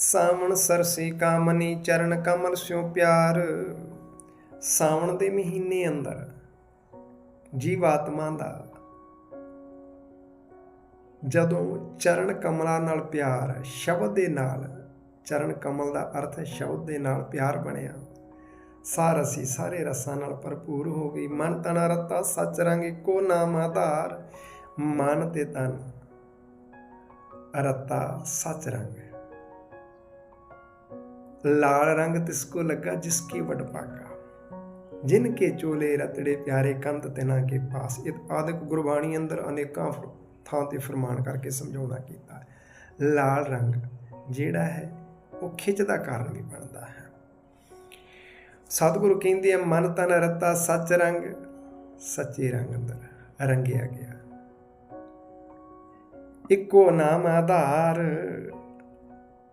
ਸਾਵਣ ਸਰਸੀ ਕਾਮਨੀ ਚਰਨ ਕਮਲ ਸਿਉ ਪਿਆਰ। ਸਾਵਣ ਦੇ ਮਹੀਨੇ ਅੰਦਰ ਜੀਵਾਤਮਾ ਦਾ ਜਦੋਂ ਚਰਨ ਕਮਲਾਂ ਨਾਲ ਪਿਆਰ, ਸ਼ਬਦ ਦੇ ਨਾਲ, ਚਰਨ ਕਮਲ ਦਾ ਅਰਥ ਹੈ ਸ਼ਬਦ ਦੇ ਨਾਲ ਪਿਆਰ ਬਣਿਆ। ਸਾਰਸੀ ਸਾਰੇ ਰਸਾਂ ਨਾਲ ਭਰਪੂਰ ਹੋ ਗਈ। ਮਨ ਤਣਾ ਰਤਾ, ਸੱਚ ਰੰਗ ਕੋ ਨਾਮ ਆਧਾਰ। ਮਨ ਤੇ ਤਨ, ਰਤਾ, ਸੱਚ ਰੰਗ। ਲਾਲ ਰੰਗ ਤਿਸਕੋ ਲੱਗਾ ਜਿਸ ਕੀ ਵਡ ਪਾਗਾ ਜਿਨ ਕੇ ਚੋਲੇ ਰਤੜੇ ਪਿਆਰੇ ਕੰਧ ਤਿਨਾ ਕੇ ਪਾਸ ਇਹ ਆਦਿਕ ਗੁਰਬਾਣੀ ਅੰਦਰ ਅਨੇਕਾਂ ਥਾਂ ਤੇ ਫਰਮਾਨ ਕਰਕੇ ਸਮਝਾਉਣਾ ਕੀਤਾ। ਲਾਲ ਰੰਗ ਜਿਹੜਾ ਹੈ, ਉਹ ਖਿੱਚ ਦਾ ਕਾਰਨ ਵੀ ਬਣਦਾ ਹੈ। ਸਤਿਗੁਰੂ ਕਹਿੰਦੇ ਆ, ਮਨ ਤਨ ਰਤਾ ਸੱਚ ਰੰਗ, ਸੱਚੇ ਰੰਗ ਅੰਦਰ ਰੰਗਿਆ ਗਿਆ। ਇੱਕੋ ਨਾਮ ਆਧਾਰ,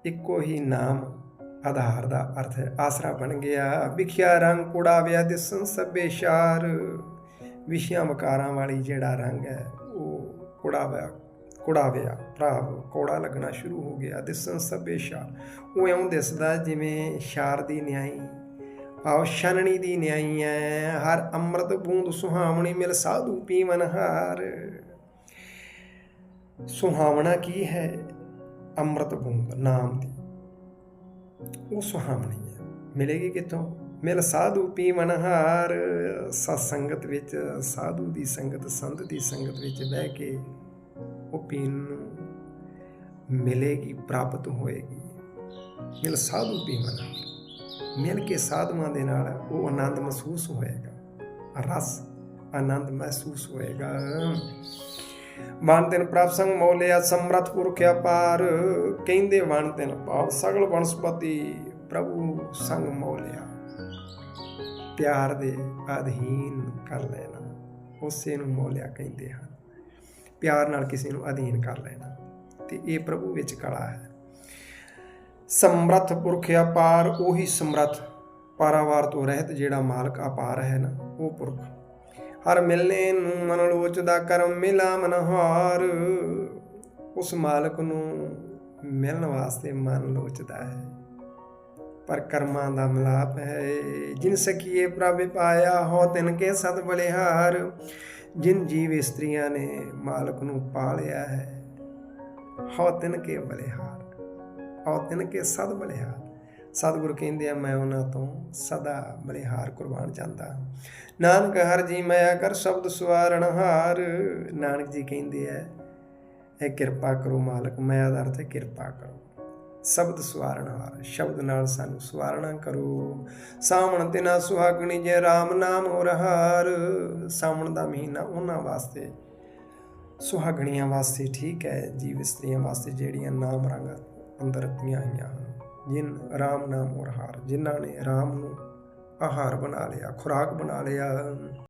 ਇੱਕੋ ਹੀ ਨਾਮ ਆਧਾਰ ਦਾ ਅਰਥ ਹੈ, ਆਸਰਾ ਬਣ ਗਿਆ। ਵਿਖਿਆ ਰੰਗ ਕੁੜਾਵਿਆ ਦਿਸਨ ਸਭੇ ਸ਼ਾਰ। ਵਿਸ਼ਿਆਂ ਮਕਾਰਾਂ ਵਾਲੀ ਜਿਹੜਾ ਰੰਗ ਹੈ, ਉਹ ਕੁੜਾਵਿਆ ਕੁੜਾਵਿਆ ਭਰਾਵ, ਕੋੜਾ ਲੱਗਣਾ ਸ਼ੁਰੂ ਹੋ ਗਿਆ ਦਿਸਨ ਸਭੇ ਸ਼ਾਰ। ਉਹ ਇਉਂ ਦਿਸਦਾ ਜਿਵੇਂ ਸ਼ਾਰ ਦੀ ਨਿਆਈ। ਭਾਵ ਛਨਣੀ ਦੀ ਨਿਆਈ ਹੈ ਹਰ ਅੰਮ੍ਰਿਤ ਬੂੰਦ ਸੁਹਾਵਣੀ ਮਿਲ ਸਾਧੂ ਪੀਵਨ ਹਾਰ। ਸੁਹਾਵਣਾ ਕੀ ਹੈ? ਅੰਮ੍ਰਿਤ ਬੂੰਦ, ਨਾਮ ਦੀ। ਉਹ ਸੁਹਾਵਣੀ ਹੈ। ਮਿਲੇਗੀ ਕਿੱਥੋਂ? ਮਿਲ ਸਾਧੂ ਪੀਵਨ ਹਾਰ, ਸਤ ਸੰਗਤ ਵਿੱਚ ਸਾਧੂ ਦੀ ਸੰਗਤ, ਸੰਤ ਦੀ ਸੰਗਤ ਵਿੱਚ ਬਹਿ ਕੇ ਉਹ ਪੀਣ ਨੂੰ ਮਿਲੇਗੀ, ਪ੍ਰਾਪਤ ਹੋਏਗੀ। ਮਿਲ ਸਾਧੂ ਪੀਵਨ ਹਾਰ। ਮਿਲ ਕੇ ਸਾਧੂਆਂ ਦੇ ਨਾਲ ਉਹ ਆਨੰਦ ਮਹਿਸੂਸ ਹੋਏਗਾ। ਰਸ ਆਨੰਦ ਮਹਿਸੂਸ ਹੋਏਗਾ। ਵਣ ਤਿਨ ਪ੍ਰਭ ਸੰਗ ਮੋਲਿਆ, ਸਮਰਥ ਪੁਰਖ ਅਪਾਰ ਕਹਿੰਦੇ ਵਣ ਤਿਨ ਭਾਵ ਸਗਲ ਵਨਸਪਤੀ ਪ੍ਰਭੂ ਸੰਗ ਮੋਲਿਆ। ਪਿਆਰ ਦੇ ਅਧੀਨ ਕਰ ਲੈਣਾ, ਉਸੇ ਨੂੰ ਮੋਲਿਆ ਕਹਿੰਦੇ ਹਨ। ਪਿਆਰ ਨਾਲ ਕਿਸੇ ਨੂੰ ਅਧੀਨ ਕਰ ਲੈਣਾ, ਤੇ ਇਹ ਪ੍ਰਭੂ ਵਿੱਚ ਕਲਾ ਹੈ। ਸਮਰੱਥ ਪੁਰਖ ਅਪਾਰ ਉਹੀ ਸਮਰੱਥ ਪਾਰਾਵਾਰ ਤੋਂ ਰਹਿਤ ਜਿਹੜਾ ਮਾਲਕ ਅਪਾਰ ਹੈ ਨਾ, ਉਹ ਪੁਰਖ। ਹਰ ਮਿਲਨੇ ਨੂੰ ਮਨ ਲੋਚਦਾ ਕਰਮ ਮਿਲਾ ਮਨਹਾਰ ਉਸ ਮਾਲਕ ਨੂੰ ਮਿਲਣ ਵਾਸਤੇ ਮਨ ਲੋਚਦਾ ਹੈ। ਪਰ ਕਰਮਾਂ ਦਾ ਮਿਲਾਪ ਹੈ। ਜਿਨ ਸਕੀਏ ਪ੍ਰਭ ਪਾਇਆ ਹੋ ਤਿਨ ਕੇ ਸਤ ਬਲਿਹਾਰ। ਜਿਨ ਜੀਵ ਇਸਤਰੀਆਂ ਨੇ ਮਾਲਕ ਨੂੰ ਪਾਲਿਆ ਹੈ ਹੋ ਤਿਨ ਕੇ ਬਲਿਹਾਰ। ਹੋ ਤਿਨ ਕੇ ਸਤ ਬਲਿਹਾਰ। ਸਤਿਗੁਰ ਕਹਿੰਦੇ ਆ, ਮੈਂ ਉਹਨਾਂ ਤੋਂ ਸਦਾ ਬਲਿਹਾਰ ਕੁਰਬਾਨ ਜਾਂਦਾ ਨਾਨਕ ਹਰ ਜੀ ਮਾਇਆ ਕਰ ਸ਼ਬਦ ਸਵਾਰਣ ਹਾਰ। ਨਾਨਕ ਜੀ ਕਹਿੰਦੇ ਆ, ਇਹ ਕਿਰਪਾ ਕਰੋ ਮਾਲਕ, ਮਾਇਆ ਦਾ ਅਰਥ ਹੈ ਕਿਰਪਾ ਕਰੋ। ਸ਼ਬਦ ਸਵਾਰਣ ਹਾਰ, ਸ਼ਬਦ ਨਾਲ ਸਾਨੂੰ ਸਵਾਰਣਾ ਕਰੋ। ਸਾਵਣ ਤੇ ਨਾ ਸੁਹਾਗਣੀ ਜੇ RAM ਨਾਮ ਹੋ ਰਹਾਰ। ਸਾਵਣ ਦਾ ਮਹੀਨਾ ਉਹਨਾਂ ਵਾਸਤੇ, ਸੁਹਾਗਣੀਆਂ ਵਾਸਤੇ ਠੀਕ ਹੈ, ਜੀਵ ਇਸਤਰੀਆਂ ਵਾਸਤੇ ਜਿਹੜੀਆਂ ਨਾਮ ਰੰਗ ਅੰਦਰ ਰੱਖੀਆਂ ਹੋਈਆਂ ਹਨ। ਜਿਨ ਰਾਮ ਨਾਮ ਔਰ ਹਾਰ, ਜਿਨ੍ਹਾਂ ਨੇ ਰਾਮ ਨੂੰ ਆਹਾਰ ਬਣਾ ਲਿਆ, ਖੁਰਾਕ ਬਣਾ ਲਿਆ।